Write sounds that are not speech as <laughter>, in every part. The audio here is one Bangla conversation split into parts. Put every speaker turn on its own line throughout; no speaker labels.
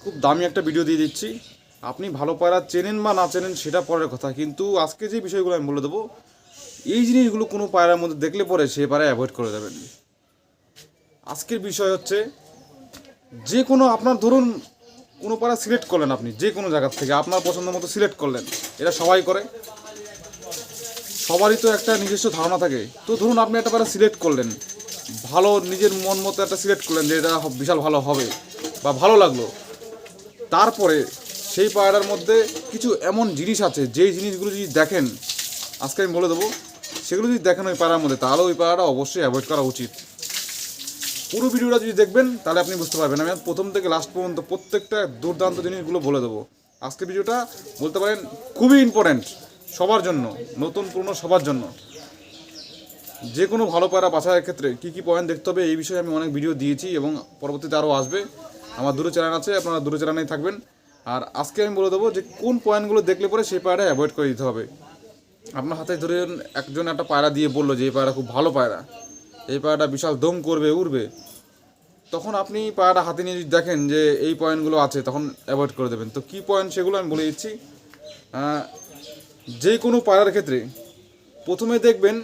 খুব দামি একটা ভিডিও দিয়ে দিচ্ছি। আপনি ভালো পায়রা চেনেন বা না চেনেন, সেটা পরের কথা। কিন্তু আজকে যে বিষয়গুলো আমি বলে দেবো, এই জিনিসগুলো কোনো পায়রার মধ্যে দেখলে পরে সে পায়রা অ্যাভয়েড করে দেবেন আজকের বিষয় হচ্ছে, যে কোনো আপনার ধরুন, কোনো পায়রা সিলেক্ট করলেন আপনি, যে কোনো জায়গার থেকে আপনার পছন্দ মতো সিলেক্ট করলেন, এটা সবাই করে। সবারই তো একটা নিজস্ব ধারণা থাকে। তো ধরুন আপনি একটা পায়রা সিলেক্ট করলেন, ভালো নিজের মন মতো একটা সিলেক্ট করলেন যে এটা বিশাল ভালো হবে বা ভালো লাগল। তারপরে সেই পায়রার মধ্যে কিছু এমন জিনিস আছে, যেই জিনিসগুলো যদি দেখেন, আজকে আমি বলে দেবো, সেগুলো যদি দেখেন ওই পায়রার মধ্যে, তাহলে ওই পায়রাটা অবশ্যই অ্যাভয়েড করা উচিত। পুরো ভিডিওটা যদি দেখবেন, তাহলে আপনি বুঝতে পারবেন। আমি প্রথম থেকে লাস্ট পর্যন্ত প্রত্যেকটা দুর্দান্ত জিনিসগুলো বলে দেবো। আজকে ভিডিওটা বলতে পারেন খুবই ইম্পর্ট্যান্ট সবার জন্য, নতুন পুরনো সবার জন্য। যে কোনো ভালো পায়রা বাছাইয়ের ক্ষেত্রে কী কী পয়েন্ট দেখতে হবে, এই বিষয়ে আমি অনেক ভিডিও দিয়েছি এবং পরবর্তীতে আরও আসবে। আমার দূরে চ্যানেল আছে, আপনারা দূরে চ্যানেলেই থাকবেন। আর আজকে আমি বলে দেবো যে কোন পয়েন্টগুলো দেখলে পরে সেই পায়রা অ্যাভয়েড করে দিতে হবে। আপনার হাতে ধরে একজন একটা পায়রা দিয়ে বলল যে, এই পায়রা খুব ভালো পায়রা। এই পায়রাটা বিশাল দম করবে, উড়বে। তখন আপনি পায়রাটা হাতে নিয়ে যদি দেখেন যে এই পয়েন্টগুলো আছে, তখন অ্যাভয়েড করে দেবেন। তো কী পয়েন্ট সেগুলো আমি বলে দিচ্ছি যে কোনো পায়রার ক্ষেত্রে প্রথমে দেখবেন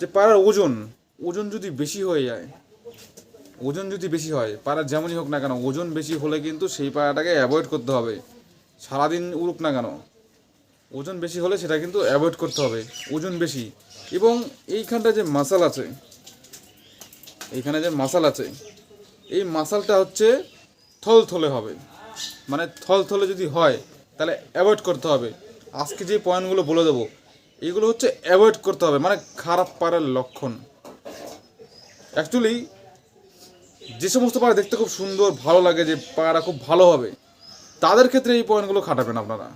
যে পায়রার ওজন ওজন যদি বেশি হয়ে যায় ওজন যদি বেশি হয় পায়রার যেমনই হোক না কেন, ওজন বেশি হলে কিন্তু সেই পায়রাটাকে অ্যাভয়েড করতে হবে। সারাদিন উড়ুক না কেন, ওজন বেশি হলে সেটা কিন্তু অ্যাভয়েড করতে হবে, ওজন বেশি। এবং এইখানটা যে মাসাল আছে, এইখানে যে মাসাল আছে, এই মাসালটা হচ্ছে থলথলে হবে। মানে থলথলে যদি হয়, তাহলে অ্যাভয়েড করতে হবে। আজকে যে পয়েন্টগুলো বলে দেবো, এগুলো হচ্ছে অ্যাভয়েড করতে হবে মানে খারাপ পাড়ার লক্ষণ। অ্যাকচুয়ালি যে সমস্ত পাড়া দেখতে খুব সুন্দর, ভালো লাগে, যে পাড়া খুব ভালো হবে, তাদের ক্ষেত্রে এই পয়েন্টগুলো খাটাবেন আপনারা।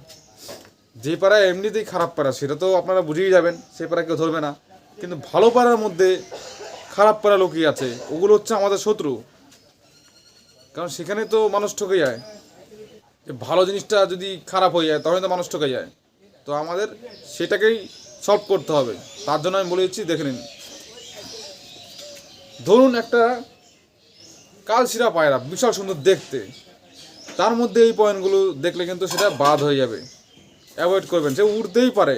যে পাড়া এমনিতেই খারাপ পাড়া, সেটা তো আপনারা বুঝেই যাবেন, সে পাড়া কেউ ধরবে না। কিন্তু ভালো পাড়ার মধ্যে খারাপ পাড়া লোকই আছে, ওগুলো হচ্ছে আমাদের শত্রু। কারণ সেখানে তো মানুষ ঠকে যায়। ভালো জিনিসটা যদি খারাপ হয়ে যায় তখন তো মানুষ ঠকে যায়। তো আমাদের সেটাকেই সলভ করতে হবে। তার জন্য আমি বলে দিচ্ছি, দেখে নিন। ধরুন একটা কালশিরা পায়রা বিশাল সুন্দর দেখতে। তার মধ্যে এই পয়েন্টগুলো দেখলে কিন্তু সেটা বাদ হয়ে যাবে। অ্যাভয়েড করবেন, সে উঠতেই পারে।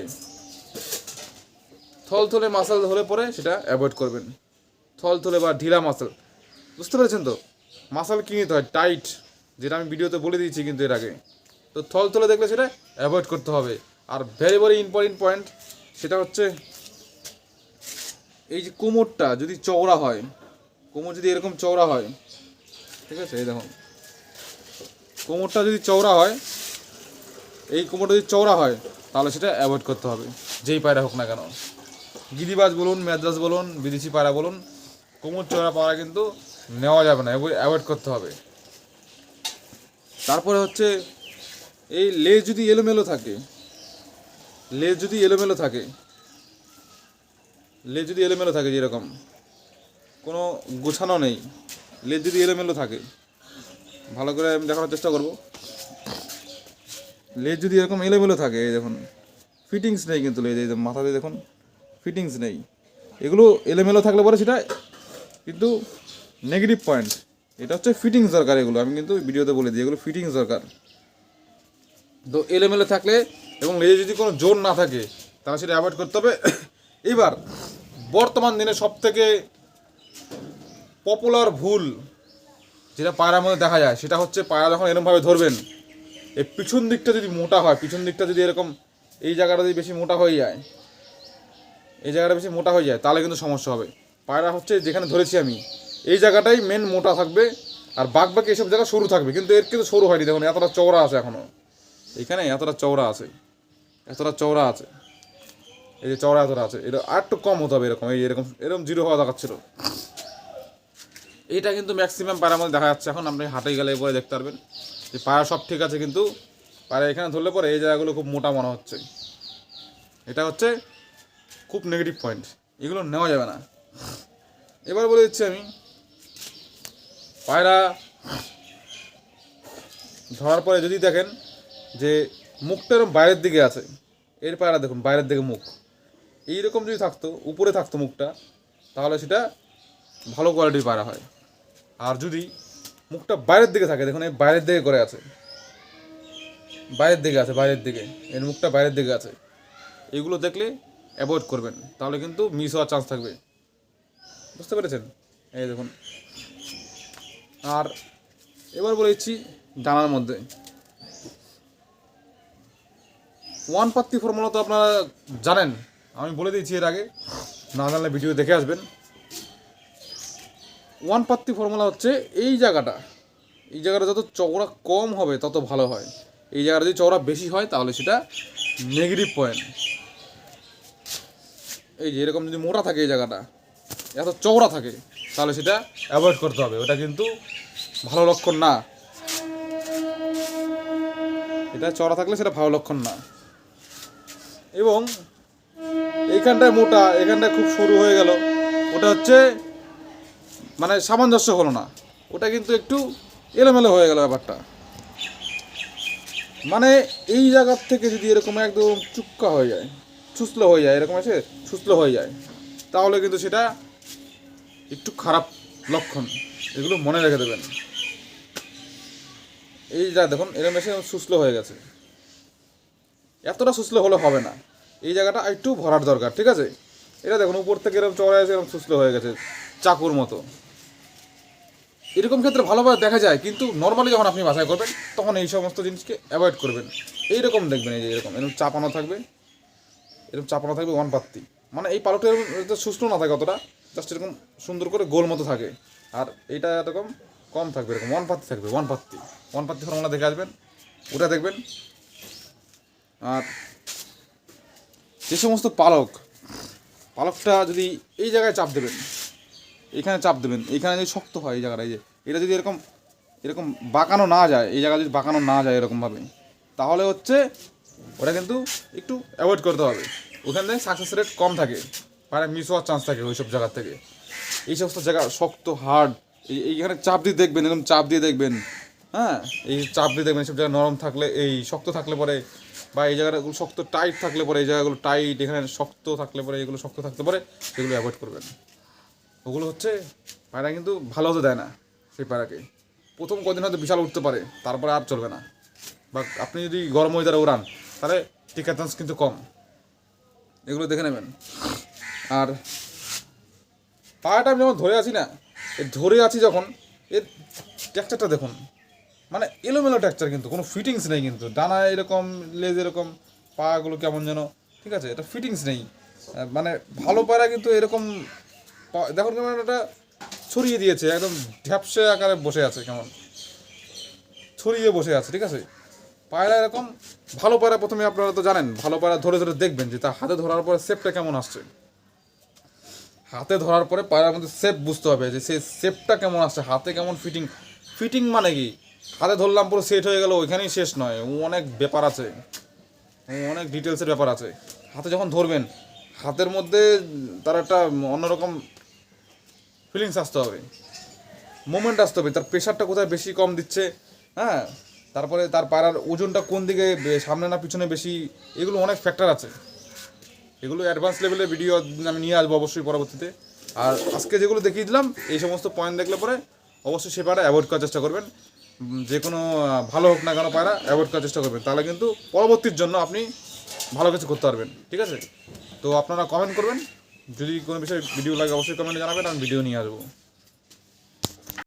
থলথলে মাসাল হলে পরে সেটা অ্যাভয়েড করবেন। থলথলে বা ঢিলা মাসাল বুঝতে পেরেছেন তো? মাসাল কি নিতে হয়? টাইট যেটা আমি ভিডিওতে বলে দিয়েছি কিন্তু এর আগে। তো থলথলে দেখলে সেটা অ্যাভয়েড করতে হবে। আর ভেরি ভেরি ইম্পর্টেন্ট পয়েন্ট সেটা হচ্ছে এই যে কোমরটা যদি চওড়া হয়, কোমর যদি এরকম চওড়া হয় ঠিক আছে, এই দেখুন। কোমরটা যদি চওড়া হয়, এই কোমরটা যদি চওড়া হয়, তাহলে সেটা অ্যাভয়েড করতে হবে। যেই পায়রা হোক না কেন। গিরিবাজ বলুন ম্যাদ্রাস বলুন, বিদেশি পায়রা বলুন, কোমর চওড়া পায়রা কিন্তু নেওয়া যাবে না অ্যাভয়েড করতে হবে। তারপরে হচ্ছে, এই লেজ যদি এলোমেলো থাকে, লেজ যদি এলোমেলো থাকে, লেজ যদি এলোমেলো থাকে যেরকম, কোনো গোছানো নেই লেজ যদি এলোমেলো থাকে, ভালো করে আমি দেখানোর চেষ্টা করব। লেজ যদি এরকম এলোমেলো থাকে, এই দেখুন ফিটিংস নেই কিন্তু লেজ, এই মাথাতে দেখুন ফিটিংস নেই। এগুলো এলোমেলো থাকলে পরে সেটা কিন্তু নেগেটিভ পয়েন্ট এটা হচ্ছে ফিটিংস দরকার এগুলো, আমি কিন্তু ভিডিওতে বলে দিই, এগুলো ফিটিংস দরকার। তো এলোমেলো থাকলে এবং লেজে যদি কোনো জোর না থাকে, তাহলে সেটা অ্যাভয়েড করতে হবে। <coughs> এবার, বর্তমান দিনে সব থেকে পপুলার ভুল যেটা পায়রার মধ্যে দেখা যায়, সেটা হচ্ছে পায়রা যখন এরকমভাবে ধরবেন এই পিছন দিকটা যদি মোটা হয়, পিছন দিকটা যদি এরকম এই জায়গাটা যদি বেশি মোটা হয়ে যায়, এই জায়গাটা বেশি মোটা হয়ে যায়, তাহলে কিন্তু সমস্যা হবে। পায়রা হচ্ছে যেখানে ধরেছি আমি, এই জায়গাটাই মেন মোটা থাকবে আর বাঘ বাকি এসব জায়গা সরু থাকবে, কিন্তু এর কিন্তু সরু হয়নি, দেখুন, এতটা চওড়া আছে এখনও এখানে এতটা চওড়া আছে, এতটা চওড়া আছে। এই যে চওড়া এতটা আছে, এটা আর একটু কম হতে হবে এরকম, এই এরকম এরকম জিরো হওয়া দরকার ছিল। এটা কিন্তু ম্যাক্সিমাম পায়রার মধ্যে দেখা যাচ্ছে। এখন আপনি হাটে গেলে পরে দেখতে পারবেন। যে পায়রা সব ঠিক আছে কিন্তু পায়রা এখানে ধরলে পরে এই জায়গাগুলো খুব মোটা মনে হচ্ছে। এটা হচ্ছে খুব নেগেটিভ পয়েন্ট এগুলো নেওয়া যাবে না। এবার বলে দিচ্ছি আমি, পায়রা ধরার পরে যদি দেখেন যে মুখটা এরকম বাইরের দিকে আছে, এর পায়রা দেখুন, বাইরের দিকে মুখ। এইরকম যদি থাকতো, উপরে থাকতো মুখটা, তাহলে সেটা ভালো কোয়ালিটির পায়রা হয়। আর যদি মুখটা বাইরের দিকে থাকে, দেখুন এই বাইরের দিকে করে আছে। বাইরের দিকে আছে, বাইরের দিকে। এর মুখটা বাইরের দিকে আছে। এগুলো দেখলে অ্যাভয়েড করবেন, তাহলে কিন্তু মিস হওয়ার চান্স থাকবে। বুঝতে পেরেছেন? এই দেখুন। আর এবার বলে দিচ্ছি ডানার মধ্যে। ওয়ান পাত্তি ফর্মুলা তো আপনারা জানেন। আমি বলে দিয়েছি এর আগে। না জানলে ভিডিও দেখে আসবেন। ওয়ান পাত্তি ফর্মুলা হচ্ছে এই জায়গাটা। এই জায়গাটা যত চওড়া কম হবে, তত ভালো হয়। এই জায়গাটা যদি চওড়া বেশি হয়, তাহলে সেটা নেগেটিভ পয়েন্ট এই যে এরকম যদি মোটা থাকে এই জায়গাটা, এত চওড়া থাকে, তাহলে সেটা অ্যাভয়েড করতে হবে। ওটা কিন্তু ভালো লক্ষণ না। এটা চওড়া থাকলে সেটা ভালো লক্ষণ না। এবং এইখানটায় মোটা এখানটায় খুব সরু হয়ে গেল। ওটা হচ্ছে মানে সামঞ্জস্য হলো না। ওটা কিন্তু একটু এলোমেলো হয়ে গেল ব্যাপারটা। মানে এই জায়গার থেকে যদি এরকম একদম চুক্কা হয়ে যায়, সুস্থ হয়ে যায়, এরকম আছে, সুস্থ হয়ে যায়, তাহলে কিন্তু সেটা একটু খারাপ লক্ষণ। এগুলো মনে রেখে দেবেন। এই যা দেখুন এরকম এসে সুস্থ হয়ে গেছে। এতটা সুস্থ হলে হবে না। এই জায়গাটা একটু ভরার দরকার, ঠিক আছে? এটা দেখুন, উপর থেকে এরকম চড়া আছে এরকম সুস্থ হয়ে গেছে, চাকুর মতো। এরকম ক্ষেত্রে ভালোভাবে দেখা যায়, কিন্তু নর্মালি যখন আপনি বাসায় করবেন, তখন এই সমস্ত জিনিসকে অ্যাভয়েড করবেন। এইরকম দেখবেন, এই যে এরকম এরকম চাপানো থাকবে, এরকম চাপানো থাকবে ওয়ান পাত্তি। মানে এই পালকটা সুস্থ না থাকে অতটা জাস্ট এরকম সুন্দর করে গোল মতো থাকে। আর এইটা এরকম কম থাকবে, এরকম ওয়ান পাত্তি থাকবে ওয়ান পাত্তি। ওয়ান পাত্তি ফর্মুলা দেখে আসবেন, ওটা দেখবেন। আর যে সমস্ত পালক, পালকটা যদি এই জায়গায় চাপ দেবেন এখানে চাপ দেবেন। এখানে যদি শক্ত হয় এই জায়গাটা, এই যে, এটা যদি এরকম এরকম বাঁকানো না যায়, এই জায়গা যদি বাঁকানো না যায় এরকমভাবে, তাহলে হচ্ছে ওটা কিন্তু একটু অ্যাভয়েড করতে হবে। ওখান থেকে সাকসেস রেট কম থাকে মানে মিস হওয়ার চান্স থাকে ওই সব জায়গার থেকে। এই সমস্ত জায়গা শক্ত হার্ড এই এইখানে চাপ দিয়ে দেখবেন, এরকম চাপ দিয়ে দেখবেন হ্যাঁ? এই চাপ দিয়ে দেখবেন সব জায়গায় নরম থাকলে, এই শক্ত থাকলে পরে, বা এই জায়গাগুলো শক্ত টাইট থাকলে পরে, এই জায়গাগুলো টাইট এখানে শক্ত থাকলে পরে, এগুলো শক্ত থাকতে পারে সেগুলো অ্যাভয়েড করবেন। ওগুলো হচ্ছে পায়রা কিন্তু ভালো হতে দেয় না সেই পায়রাকে। প্রথম কদিন হয়তো বিশাল উঠতে পারে, তারপরে আর চলবে না। বা আপনি যদি গরম ওয়েদারে উড়ান, তাহলে টিকার চান্স কিন্তু কম। এগুলো দেখে নেবেন। আর পায়াটা আমি যখন ধরে আছি না এ ধরে আছি যখন, এর টেক্সচারটা দেখুন। মানে এলোমেলো টেক্সচার কিন্তু, কোনো ফিটিংস নেই কিন্তু। ডানা এরকম, লেজ এরকম পাগুলো কেমন যেন, ঠিক আছে? এটা ফিটিংস নেই। মানে ভালো পায়রা কিন্তু এরকম দেখুন কেমন এটা ছড়িয়ে দিয়েছে, একদম ঢ্যাপসে আকারে বসে আছে কেমন। ছড়িয়ে বসে আছে, ঠিক আছে? পায়রা এরকম, ভালো পায়রা প্রথমে আপনারা তো জানেন, ভালো পায়রা ধরে ধরে দেখবেন যে তার হাতে ধরার পরে শেপটা কেমন আসছে। হাতে ধরার পরে পায়রার মধ্যে শেপ বুঝতে হবে যে সেই শেপটা কেমন আসছে, হাতে কেমন ফিটিং ফিটিং মানে কি? হাতে ধরলাম, পুরো সেট হয়ে গেল, ওইখানেই শেষ নয়, ও অনেক ব্যাপার আছে। ও অনেক ডিটেলসের ব্যাপার আছে। হাতে যখন ধরবেন, হাতের মধ্যে তার একটা অন্যরকম ফিলিংস আসতে হবে। মোমেন্ট আসতে হবে। তার প্রেশারটা কোথায় বেশি কম দিচ্ছে? হ্যাঁ? তারপরে তার পাড়ার ওজনটা কোন দিকে সামনে না পিছনে বেশি? এগুলো অনেক ফ্যাক্টর আছে। এগুলো অ্যাডভান্স লেভেলের ভিডিও আমি নিয়ে আসব অবশ্যই পরবর্তীতে। আর আজকে যেগুলো দেখিয়ে দিলাম, এই সমস্ত পয়েন্ট দেখলে পরে অবশ্যই সে পায়রা অ্যাভয়েড করার চেষ্টা করবেন। যে কোনো ভালো হোক না কেন পায়রা অ্যাভয়েড করার চেষ্টা করবেন। তাহলে কিন্তু পরবর্তীর জন্য আপনি ভালো কিছু করতে পারবেন। ঠিক আছে? তো আপনারা কমেন্ট করবেন। যদি কোনো বিষয়ে ভিডিও লাগে অবশ্যই কমেন্টে জানাবেন আমি ভিডিও নিয়ে আসব।